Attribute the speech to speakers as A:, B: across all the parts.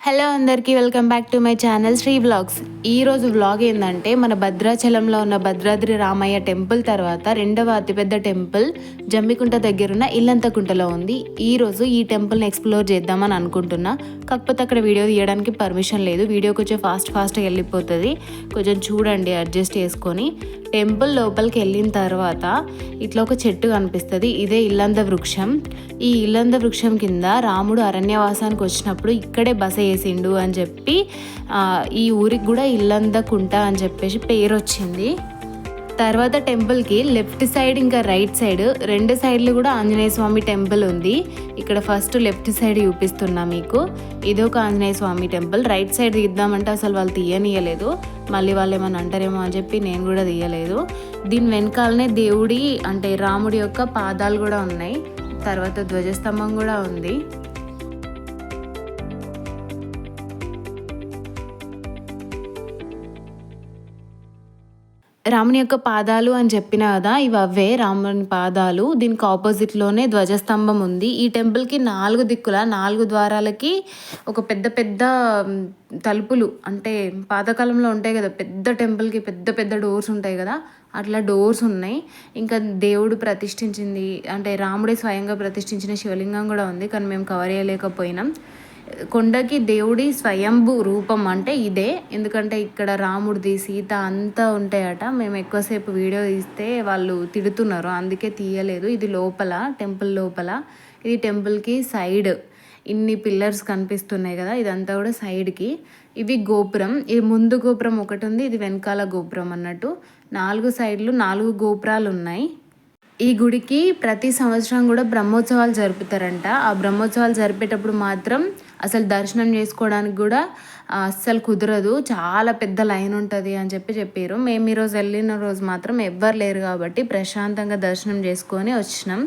A: Hello అందరికీ welcome back to my channel Sri vlogs. ఈరోజు vlog ఏంటంటే మన భద్రాచలంలో ఉన్న భద్రాద్రి రామయ్య టెంపుల్ తర్వాత రెండవ అతిపెద్ద టెంపుల్ జమ్మికుంట దగ్గరున్న ఇల్లంతకుంటలో ఉంది. ఈరోజు ఈ టెంపుల్ని ఎక్స్ప్లోర్ చేద్దామని అనుకుంటున్నా. కాకపోతే అక్కడ వీడియో తీయడానికి పర్మిషన్ లేదు. వీడియో కొంచెం ఫాస్ట్ ఫాస్ట్గా వెళ్ళిపోతుంది. కొంచెం చూడండి అడ్జస్ట్ చేసుకొని. టెంపుల్ లోపలికి వెళ్ళిన తర్వాత ఇట్లా ఒక చెట్టు కనిపిస్తుంది. ఇదే ఇల్లంద వృక్షం. ఈ ఇల్లంద వృక్షం కింద రాముడు అరణ్యవాసానికి వచ్చినప్పుడు ఇక్కడే బస చేసిండు అని చెప్పి ఈ ఊరికి కూడా ఇల్లందకుంట అని చెప్పేసి పేరు వచ్చింది తర్వాత టెంపుల్కి లెఫ్ట్ సైడ్ ఇంకా రైట్ సైడ్ రెండు సైడ్లు కూడా ఆంజనేయ స్వామి టెంపుల్ ఉంది. ఇక్కడ ఫస్ట్ లెఫ్ట్ సైడ్ చూపిస్తున్నా మీకు. ఇది ఒక Anjaneya Swamy temple. Right side తీద్దామంటే అసలు వాళ్ళు తీయనీయలేదు. మళ్ళీ వాళ్ళు ఏమైనా అంటారేమో అని చెప్పి నేను కూడా తీయలేదు. దీని వెనకాలనే దేవుడి అంటే రాముడి యొక్క పాదాలు కూడా ఉన్నాయి. తర్వాత ధ్వజస్తంభం కూడా ఉంది. రాముని యొక్క పాదాలు అని చెప్పిన కదా ఇవి అవే రాముని పాదాలు. దీనికి ఆపోజిట్లోనే ధ్వజస్తంభం ఉంది. ఈ టెంపుల్కి నాలుగు దిక్కుల నాలుగు ద్వారాలకి ఒక పెద్ద పెద్ద తలుపులు అంటే పాతకాలంలో ఉంటాయి కదా పెద్ద టెంపుల్కి పెద్ద పెద్ద డోర్స్ ఉంటాయి కదా అట్లా డోర్స్ ఉన్నాయి. ఇంకా దేవుడు ప్రతిష్ఠించింది అంటే రాముడే స్వయంగా ప్రతిష్ఠించిన శివలింగం కూడా ఉంది కానీ మేము కవర్ చేయలేకపోయినాం. కొండకి దేవుడి స్వయంభు రూపం అంటే ఇదే. ఎందుకంటే ఇక్కడ రాముడిది సీత అంతా ఉంటాయట. మేము ఎక్కువసేపు వీడియో తీస్తే వాళ్ళు తిడుతున్నారు. అందుకే తీయలేదు. ఇది లోపల టెంపుల్ లోపల. ఇది టెంపుల్కి సైడ్. ఇన్ని పిల్లర్స్ కనిపిస్తున్నాయి కదా ఇదంతా కూడా సైడ్కి. ఇవి గోపురం. ఇది ముందు గోపురం ఒకటి ఉంది ఇది వెనకాల గోపురం అన్నట్టు. నాలుగు సైడ్లు నాలుగు గోపురాలు ఉన్నాయి ఈ గుడికి ప్రతి సంవత్సరం కూడా బ్రహ్మోత్సవాలు జరుపుతారంట. ఆ బ్రహ్మోత్సవాలు జరిపేటప్పుడు మాత్రం అసలు దర్శనం చేసుకోవడానికి కూడా అస్సలు కుదరదు. చాలా పెద్ద లైన్ ఉంటుంది అని చెప్పి చెప్పారు మేము ఈరోజు వెళ్ళిన రోజు మాత్రం ఎవ్వరు లేరు కాబట్టి ప్రశాంతంగా దర్శనం చేసుకొని వచ్చినాం.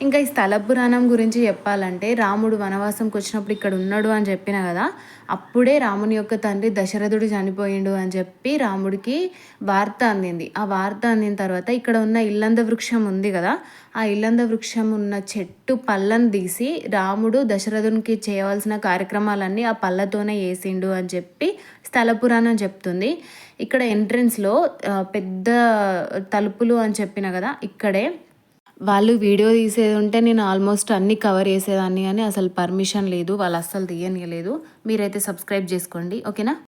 A: ఇంకా ఈ స్థల పురాణం గురించి చెప్పాలంటే రాముడు వనవాసంకి వచ్చినప్పుడు ఇక్కడ ఉన్నాడు అని చెప్పిన కదా అప్పుడే రాముని యొక్క తండ్రి దశరథుడు చనిపోయిండు అని చెప్పి రాముడికి వార్త అందింది. ఆ వార్త అందిన తర్వాత ఇక్కడ ఉన్న ఇల్లంద వృక్షం ఉంది కదా ఆ ఇల్లంద వృక్షం ఉన్న చెట్టు పళ్ళను తీసి రాముడు దశరథునికి చేయవలసిన కార్యక్రమాలన్నీ ఆ పళ్ళతోనే వేసిండు అని చెప్పి స్థల పురాణం చెప్తుంది. ఇక్కడ ఎంట్రన్స్లో పెద్ద తలుపులు అని చెప్పిన కదా ఇక్కడే వాళ్ళు వీడియో తీసేది ఉంటే నేను ఆల్మోస్ట్ అన్నీ కవర్ చేసేదాన్ని కానీ అసలు పర్మిషన్ లేదు వాళ్ళు అస్సలు తీయనియలేదు. మీరైతే సబ్స్క్రైబ్ చేసుకోండి ఓకేనా?